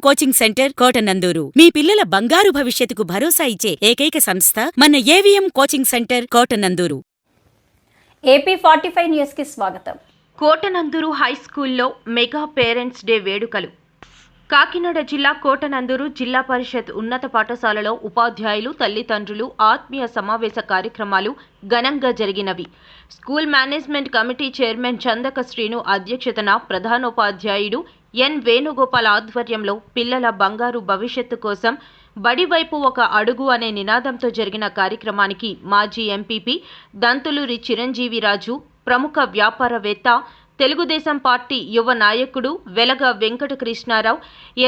Coaching centre Kotananduru. మీ పిల్లల బంగారు భవిష్యత్తుకు భరోసా ఇచ్చే ఏకైక సంస్థ మన AVM coaching centre Kotananduru. AP forty five న్యూస్కి స్వాగతం. కోటనందూరు హై స్కూల్లో మెగా పేరెంట్స్ డే వేడుకలు. కాకినాడ జిల్లా కోటనందూరు జిల్లా పరిషత్ ఉన్నత పాఠశాలలో ఉపాధ్యాయులు తల్లిదండ్రులు ఆత్మీయ సమావేశ కార్యక్రమాలు ఘనంగా జరిగినవి. School management committee chairman Chandaka Srinu అధ్యక్షతన ప్రధానోపాధ్యాయుడు ఎన్ వేణుగోపాల్ ఆధ్వర్యంలో పిల్లల బంగారు భవిష్యత్తు కోసం బడివైపు ఒక అడుగు అనే నినాదంతో జరిగిన కార్యక్రమానికి మాజీ ఎంపీపీ దంతులూరి చిరంజీవిరాజు ప్రముఖ వ్యాపారవేత్త తెలుగుదేశం పార్టీ యువ నాయకుడు వెలగ వెంకట కృష్ణారావు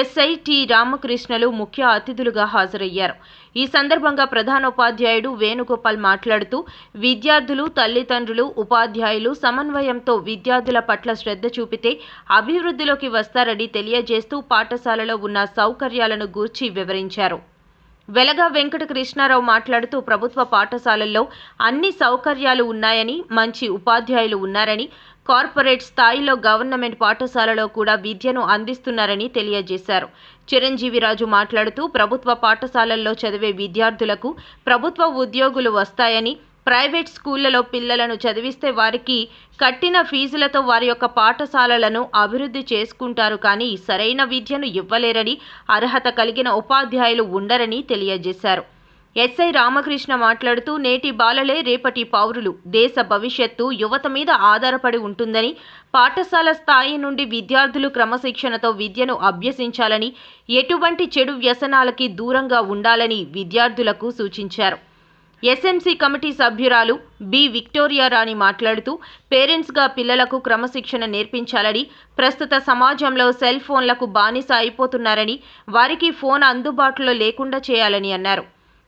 ఎస్ఐ టి రామకృష్ణలు ముఖ్య అతిథులుగా హాజరయ్యారు. ఈ సందర్భంగా ప్రధానోపాధ్యాయుడు వేణుగోపాల్ మాట్లాడుతూ విద్యార్థులు తల్లిదండ్రులు ఉపాధ్యాయులు సమన్వయంతో విద్యార్థుల పట్ల శ్రద్ధ చూపితే అభివృద్ధిలోకి వస్తారని తెలియజేస్తూ పాఠశాలలో ఉన్న సౌకర్యాలను గూర్చి వివరించారు. వెలగా వెంకట కృష్ణారావు మాట్లాడుతూ ప్రభుత్వ పాఠశాలల్లో అన్ని సౌకర్యాలు ఉన్నాయని మంచి ఉపాధ్యాయులు ఉన్నారని కార్పొరేట్ స్థాయిలో గవర్నమెంట్ పాఠశాలలో కూడా విద్యను అందిస్తున్నారని తెలియజేశారు. చిరంజీవిరాజు మాట్లాడుతూ ప్రభుత్వ పాఠశాలల్లో చదివే విద్యార్థులకు ప్రభుత్వ ఉద్యోగులు వస్తాయని ప్రైవేట్ స్కూళ్ళలో పిల్లలను చదివిస్తే వారికి కట్టిన ఫీజులతో వారి యొక్క పాఠశాలలను అభివృద్ధి చేసుకుంటారు కానీ సరైన విద్యను ఇవ్వలేరని అర్హత కలిగిన ఉపాధ్యాయులు ఉండరని తెలియజేశారు. ఎస్ఐ రామకృష్ణ మాట్లాడుతూ నేటి బాలలే రేపటి పౌరులు. దేశ భవిష్యత్తు యువత మీద ఆధారపడి ఉంటుందని పాఠశాల స్థాయి నుండి విద్యార్థులు క్రమశిక్షణతో విద్యను అభ్యసించాలని ఎటువంటి చెడు వ్యసనాలకి దూరంగా ఉండాలని విద్యార్థులకు సూచించారు. ఎస్ఎంసీ కమిటీ సభ్యురాలు బి విక్టోరియా రాణి మాట్లాడుతూ పేరెంట్స్గా పిల్లలకు క్రమశిక్షణ నేర్పించాలని ప్రస్తుత సమాజంలో సెల్ ఫోన్లకు బానిస అయిపోతున్నారని వారికి ఫోన్ అందుబాటులో లేకుండా చేయాలని అన్నారు.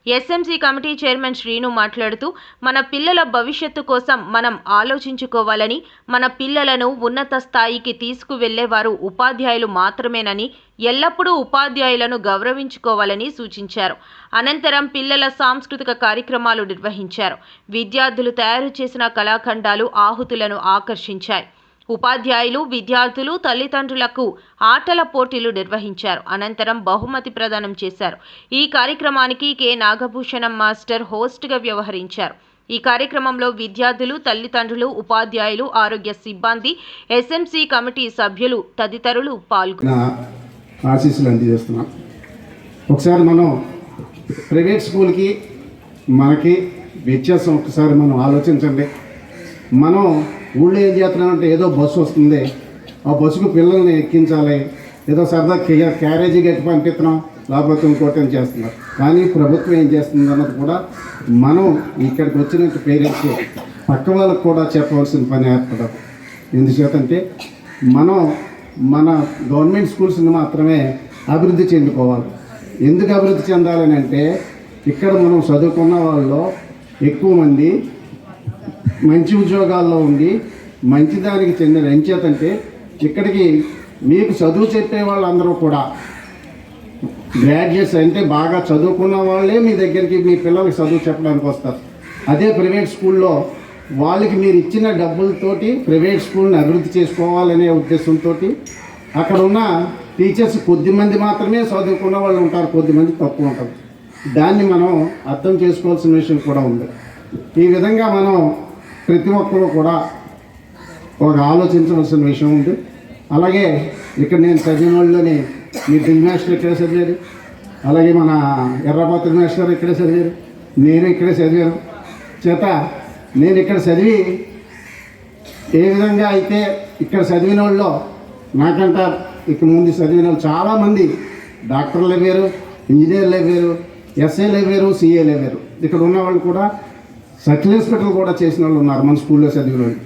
ఎస్ఎంసీ కమిటీ చైర్మన్ శ్రీను మాట్లాడుతూ మన పిల్లల భవిష్యత్తు కోసం మనం ఆలోచించుకోవాలని మన పిల్లలను ఉన్నత స్థాయికి తీసుకువెళ్ళేవారు ఉపాధ్యాయులు మాత్రమేనని ఎల్లప్పుడూ ఉపాధ్యాయులను గౌరవించుకోవాలని సూచించారు. అనంతరం పిల్లల సాంస్కృతిక కార్యక్రమాలు నిర్వహించారు. విద్యార్థులు తయారు చేసిన కళాఖండాలు ఆహుతులను ఆకర్షించాయి. ఉపాధ్యాయులు విద్యార్థులు తల్లిదండ్రులకు ఆటల పోటీలు నిర్వహించారు. అనంతరం బహుమతి ప్రదానం చేశారు. ఈ కార్యక్రమానికి కె. నాగభూషణం మాస్టర్ హోస్ట్గా వ్యవహరించారు. ఈ కార్యక్రమంలో విద్యార్థులు తల్లిదండ్రులు ఉపాధ్యాయులు ఆరోగ్య సిబ్బంది ఎస్ఎంసి కమిటీ సభ్యులు తదితరులు పాల్గొన్నారు ఒకసారి మనం ప్రైవేట్ స్కూల్కి మనకి వ్యత్యాసం ఒకసారి మనం ఆలోచించండి. మనం ఊళ్ళో ఏం చేస్తున్నామంటే ఏదో బస్సు వస్తుంది. ఆ బస్సుకు పిల్లల్ని ఎక్కించాలి. ఏదో సరదా క్యా- క్యారేజీ గట్టి పంపిస్తున్నాం. లేకపోతే ఇంకోటి ఏం చేస్తున్నారు. కానీ ప్రభుత్వం ఏం చేస్తుంది అన్నది కూడా మనం ఇక్కడికి వచ్చినట్టు పేరెంట్స్ పక్క వాళ్ళకు కూడా చెప్పవలసిన పని ఏర్పడదు. ఎందుచేతంటే మనం మన గవర్నమెంట్ స్కూల్స్ని మాత్రమే అభివృద్ధి చెందుకోవాలి. ఎందుకు అభివృద్ధి చెందాలని అంటే ఇక్కడ మనం చదువుకున్న వాళ్ళలో ఎక్కువ మంది మంచి ఉద్యోగాల్లో ఉండి మంచి దానికి చెందిన ఎంచేతంటే ఇక్కడికి మీకు చదువు చెప్పే వాళ్ళందరూ కూడా గ్రాడ్యుయేట్స్ అంటే బాగా చదువుకున్న వాళ్ళే మీ దగ్గరికి మీ పిల్లలకి చదువు చెప్పడానికి వస్తారు. అదే ప్రైవేట్ స్కూల్లో వాళ్ళకి మీరు ఇచ్చిన డబ్బులతోటి ప్రైవేట్ స్కూల్ని అభివృద్ధి చేసుకోవాలనే ఉద్దేశంతో అక్కడ ఉన్న టీచర్స్ కొద్దిమంది మాత్రమే చదువుకున్న వాళ్ళు ఉంటారు కొద్దిమంది తక్కువ ఉంటారు. దాన్ని మనం అర్థం చేసుకోవాల్సిన విషయం కూడా ఉంది. ఈ విధంగా మనం ప్రతి ఒక్కరూ కూడా ఒక ఆలోచించవలసిన విషయం ఉంది. అలాగే ఇక్కడ నేను చదివిన వాళ్ళని మీ డ్రిల్ మాస్టర్ ఇక్కడే చదివారు? అలాగే మన ఎర్రపాత్ర మాస్టర్ ఇక్కడే చదివారు? నేను ఇక్కడే చదివాను. చేత నేను ఇక్కడ చదివి ఏ విధంగా అయితే ఇక్కడ చదివిన వాళ్ళు నాకంట ఇక్కడ ముందు చదివిన వాళ్ళు చాలామంది డాక్టర్లు వేరు ఇంజనీర్లు వేరు ఎస్ఏలు వేరు సిఏలు వేరు ఇక్కడ ఉన్న వాళ్ళు కూడా సర్కిల్ ఇన్స్పెక్టర్ కూడా చేసిన వాళ్ళు ఉన్నారు మన స్కూల్లో చదివిన వాళ్ళు.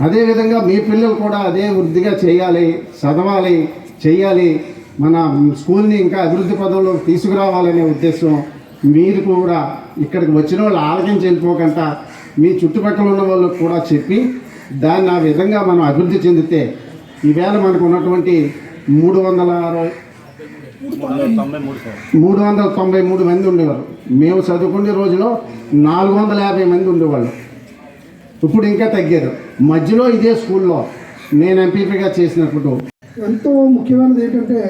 అదేవిధంగా మీ పిల్లలు కూడా అదే వృద్ధిగా చేయాలి చదవాలి చేయాలి మన స్కూల్ని ఇంకా అభివృద్ధి పదంలోకి తీసుకురావాలనే ఉద్దేశం మీరు కూడా ఇక్కడికి వచ్చిన వాళ్ళు ఆలకించి వెళ్ళిపోకుండా మీ చుట్టుపక్కల ఉన్న వాళ్ళకు కూడా చెప్పి దాన్ని ఆ విధంగా మనం అభివృద్ధి చెందితే ఈవేళ మనకు ఉన్నటువంటి మూడు వందల అరవై మూడు వందల తొంభై మూడు మంది ఉండేవారు. మేము చదువుకునే రోజులో నాలుగు వందల యాభై మంది ఉండేవాళ్ళు. ఇప్పుడు ఇంకా తగ్గారు మధ్యలో ఇదే స్కూల్లో నేను ఎంపీపీగా చేసినప్పుడు. ఎంతో ముఖ్యమైనది ఏంటంటే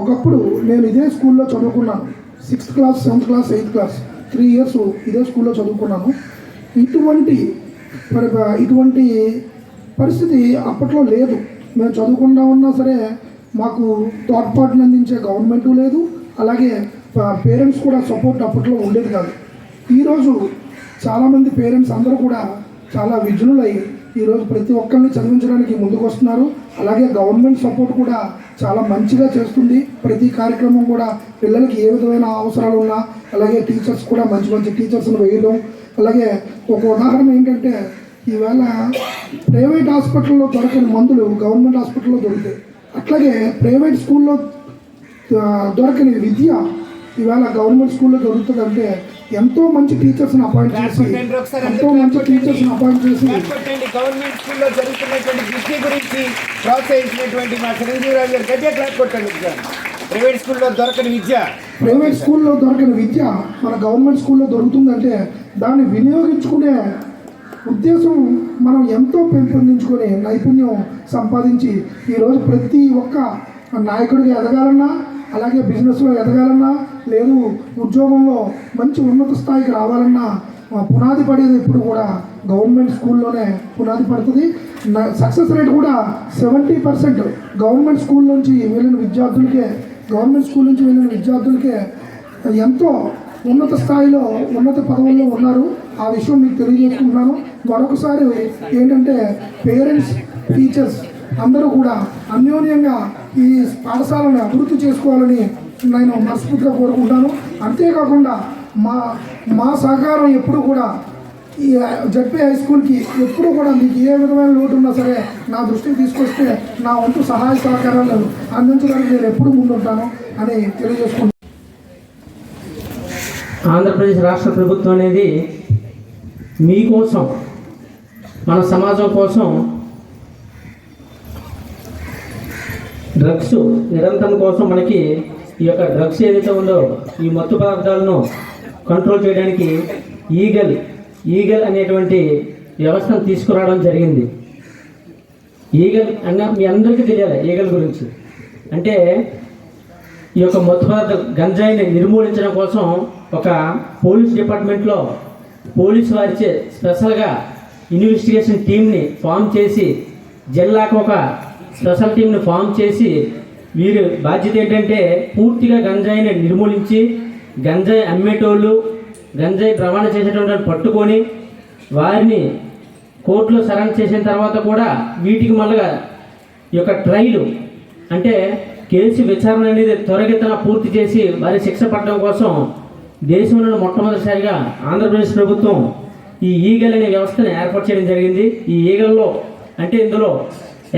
ఒకప్పుడు నేను ఇదే స్కూల్లో చదువుకున్నాను. Sixth class seventh class eighth class three years ఇదే స్కూల్లో చదువుకున్నాను. ఇటువంటి ఇటువంటి పరిస్థితి అప్పట్లో లేదు. మేము చదువుకుంటా ఉన్నా సరే మాకు తోడ్పాటును అందించే గవర్నమెంటు లేదు అలాగే పేరెంట్స్ కూడా సపోర్ట్ అప్పట్లో ఉండేది కాదు. ఈరోజు చాలామంది పేరెంట్స్ అందరూ కూడా చాలా విజునులై ఈరోజు ప్రతి ఒక్కరిని చదివించడానికి ముందుకు వస్తున్నారు అలాగే గవర్నమెంట్ సపోర్ట్ కూడా చాలా మంచిగా చేస్తుంది. ప్రతి కార్యక్రమం కూడా పిల్లలకి ఏ విధమైన అవసరాలు ఉన్నా అలాగే టీచర్స్ కూడా మంచి మంచి టీచర్స్ని వేయడం. అలాగే ఒక ఉదాహరణ ఏంటంటే ఈవేళ ప్రైవేట్ హాస్పిటల్లో దొరకని మందులు గవర్నమెంట్ హాస్పిటల్లో దొరుకుతాయి. అట్లాగే ప్రైవేట్ స్కూల్లో దొరకని విద్య ఇవాళ గవర్నమెంట్ స్కూల్లో దొరుకుతుందంటే ఎంతో మంచి టీచర్స్ని అపాయింట్ చేసి ఎంతో మంచి టీచర్స్ని అపాయింట్ చేసి గవర్నమెంట్ స్కూల్లో జరుగుతున్నటువంటి కృషి గురించి ప్రోత్సహించినటువంటి మా చిరంజీవిరావు గారు క్లాస్ కొట్టండి ప్రైవేట్ స్కూల్లో దొరకని విద్య. ప్రైవేట్ స్కూల్లో దొరకని విద్య మన గవర్నమెంట్ స్కూల్లో దొరుకుతుందంటే దాన్ని వినియోగించుకునే ఉద్దేశం మనం ఎంతో పెంపొందించుకొని నైపుణ్యం సంపాదించి ఈరోజు ప్రతి ఒక్క నాయకుడిగా ఎదగాలన్నా అలాగే బిజినెస్లో ఎదగాలన్నా లేదు ఉద్యోగంలో మంచి ఉన్నత స్థాయికి రావాలన్నా పునాది పడేది ఇప్పుడు కూడా గవర్నమెంట్ స్కూల్లోనే పునాది పడుతుంది. సక్సెస్ రేట్ కూడా సెవెంటీ పర్సెంట్ గవర్నమెంట్ స్కూల్ నుంచి వెళ్ళిన విద్యార్థులకే గవర్నమెంట్ స్కూల్ నుంచి వెళ్ళిన విద్యార్థులకే ఎంతో ఉన్నత స్థాయిలో ఉన్నత పదవుల్లో ఉన్నారు. ఆ విషయం మీకు తెలియజేసుకుంటున్నాను. మరొకసారి ఏంటంటే పేరెంట్స్ టీచర్స్ అందరూ కూడా అన్యోన్యంగా ఈ పాఠశాలను అభివృద్ధి చేసుకోవాలని నేను మనస్ఫూర్తిగా కోరుకుంటాను. అంతేకాకుండా మా మా సహకారం ఎప్పుడు కూడా ఈ జడ్పీ హై స్కూల్కి ఎప్పుడు కూడా మీకు ఏ విధమైన లోటు ఉన్నా సరే నా దృష్టికి తీసుకొస్తే నా వంతు సహాయ సహకారాలు అందించడానికి నేను ఎప్పుడు ముందుంటాను అని తెలియజేసుకుంటాను ఆంధ్రప్రదేశ్ రాష్ట్ర ప్రభుత్వం అనేది మీకోసం మన సమాజం కోసం డ్రగ్స్ నిరంతరం కోసం మనకి ఈ యొక్క డ్రగ్స్ ఏదైతే ఉందో ఈ మత్తు పదార్థాలను కంట్రోల్ చేయడానికి ఈగల్ ఈగల్ అనేటువంటి వ్యవస్థను తీసుకురావడం జరిగింది. ఈగల్ అన్న మీ అందరికీ తెలియాలి ఈగల్ గురించి. అంటే ఈ యొక్క మత్తు పదార్థ గంజాయిని నిర్మూలించడం కోసం ఒక పోలీస్ డిపార్ట్మెంట్లో పోలీసు వారిచే స్పెషల్గా ఇన్వెస్టిగేషన్ టీంని ఫామ్ చేసి జిల్లాకు ఒక స్పెషల్ టీంను ఫామ్ చేసి వీరు బాధ్యత ఏంటంటే పూర్తిగా గంజాయిని నిర్మూలించి గంజాయి అమ్మేటోళ్ళు గంజాయి రవాణా చేసేటువంటి పట్టుకొని వారిని కోర్టులో సరెండర్ చేసిన తర్వాత కూడా వీటికి మళ్ళా ఈ యొక్క ట్రైలు అంటే కేసు విచారణ అనేది త్వరగతిన పూర్తి చేసి వారి శిక్ష పడడం కోసం దేశంలో మొట్టమొదటిసారిగా ఆంధ్రప్రదేశ్ ప్రభుత్వం ఈ ఈగల్ అనే వ్యవస్థను ఏర్పాటు చేయడం జరిగింది. ఈ ఈగల్లో అంటే ఇందులో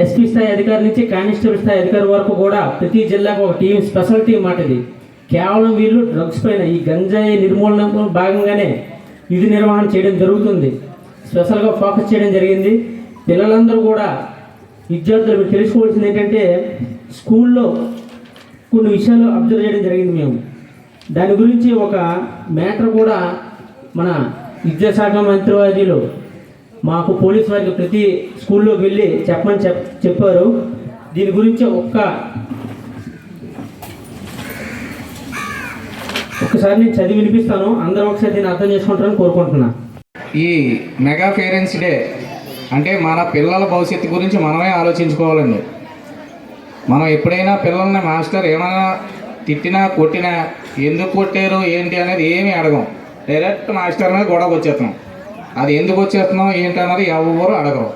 ఎస్పీ స్థాయి అధికారి నుంచి కానిస్టేబుల్ స్థాయి అధికారి వరకు కూడా ప్రతి జిల్లాకు ఒక టీం స్పెషల్ టీం మాట ఇది కేవలం వీళ్ళు డ్రగ్స్ పైన ఈ గంజాయి నిర్మూలన భాగంగానే విధి నిర్వహణ చేయడం జరుగుతుంది. స్పెషల్గా ఫోకస్ చేయడం జరిగింది. పిల్లలందరూ కూడా విద్యార్థులు మీరు తెలుసుకోవాల్సింది ఏంటంటే స్కూల్లో కొన్ని విషయాలు అబ్జర్వ్ చేయడం జరిగింది మేము. దాని గురించి ఒక మ్యాటర్ కూడా మన విద్యాశాఖ మంత్రివర్యులు మాకు పోలీస్ వారికి ప్రతి స్కూల్లోకి వెళ్ళి చెప్పమని చెప్ చెప్పారు. దీని గురించి ఒక్క ఒక్కసారి నేను చదివి వినిపిస్తాను. అందరూ ఒకసారి దీన్ని అర్థం చేసుకుంటారని కోరుకుంటున్నా. ఈ మెగా పేరెంట్స్ డే అంటే మన పిల్లల భవిష్యత్తు గురించి మనమే ఆలోచించుకోవాలండి. మనం ఎప్పుడైనా పిల్లల్ని మాస్టర్ ఏమైనా తిట్టినా కొట్టినా ఎందుకు కొట్టారు ఏంటి అనేది ఏమీ అడగం. డైరెక్ట్ మాస్టర్ మీద గొడవకు వచ్చేస్తున్నాం అది ఎందుకు వచ్చేస్తున్నాం ఏంటి అన్నది ఎవరు అడగరు.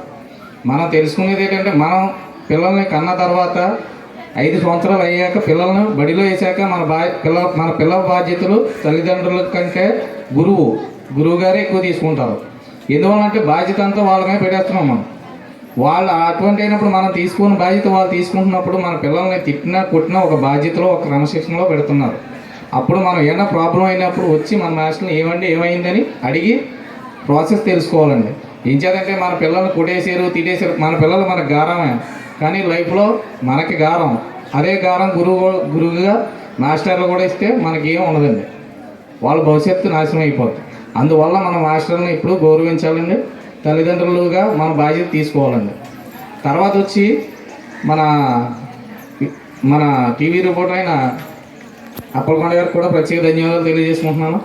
మనం తెలుసుకునేది ఏంటంటే మనం పిల్లల్ని కన్న తర్వాత ఐదు సంవత్సరాలు అయ్యాక పిల్లల్ని బడిలో వేసాక మన బా పిల్ల మన పిల్లల బాధ్యతలు తల్లిదండ్రుల కంటే గురువు గురువు గారే ఎక్కువ తీసుకుంటారు. ఎందువల్లంటే బాధ్యత అంతా వాళ్ళకే పెట్టేస్తున్నాం మనం. వాళ్ళు అటువంటి అయినప్పుడు మనం తీసుకున్న బాధ్యత వాళ్ళు తీసుకుంటున్నప్పుడు మన పిల్లల్ని తిట్టినా కొట్టినా ఒక బాధ్యతలో ఒక క్రమశిక్షణలో పెడుతున్నారు. అప్పుడు మనం ఏమైనా ప్రాబ్లం అయినప్పుడు వచ్చి మన మాస్టర్ని ఏమండి ఏమైందని అడిగి ప్రాసెస్ తెలుసుకోవాలండి. ఏం చేద్దంటే మన పిల్లల్ని కొట్టేసారు తిట్టేశారు. మన పిల్లలు మనకు గారమే. కానీ లైఫ్లో మనకి గారం. అదే గారం గురువు గురువుగా మాస్టర్లు కూడా ఇస్తే మనకి ఏం ఉండదండి. వాళ్ళ భవిష్యత్తు నాశనం అయిపోతుంది అందువల్ల మన మాస్టర్ని ఇప్పుడు గౌరవించాలండి. తల్లిదండ్రులుగా మన బాధ్యత తీసుకోవాలండి. తర్వాత వచ్చి మన మన టీవీ రిపోర్టర్ అయిన అప్పలకొండ గారికి కూడా ప్రత్యేక ధన్యవాదాలు తెలియజేసుకుంటున్నాను.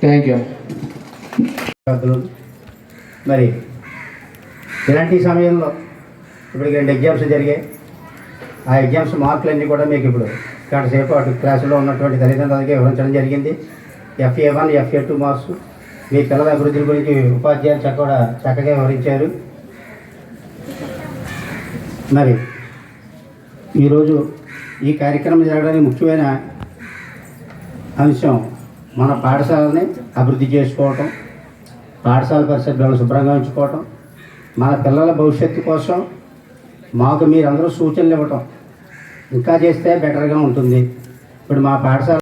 Thank you. మరి ఇలాంటి సమయంలో ఇప్పుడు రెండు ఎగ్జామ్స్ జరిగాయి. ఆ ఎగ్జామ్స్ మార్కులన్నీ కూడా మీకు ఇప్పుడు గంట అటు క్లాసులో ఉన్నటువంటి తల్లిదండ్రులకి వివరించడం జరిగింది. FA one FA two marks. మీ పిల్లల అభివృద్ధి గురించి ఉపాధ్యాయులు చక్కగా చక్కగా వివరించారు. మరి ఈరోజు ఈ కార్యక్రమం జరగడానికి ముఖ్యమైన అంశం మన పాఠశాలని అభివృద్ధి చేసుకోవటం. పాఠశాల పరిస్థితులను శుభ్రంగా ఉంచుకోవటం మన పిల్లల భవిష్యత్తు కోసం మాకు మీరందరూ సూచనలు ఇవ్వటం ఇంకా చేస్తే బెటర్గా ఉంటుంది. ఇప్పుడు మా పాఠశాల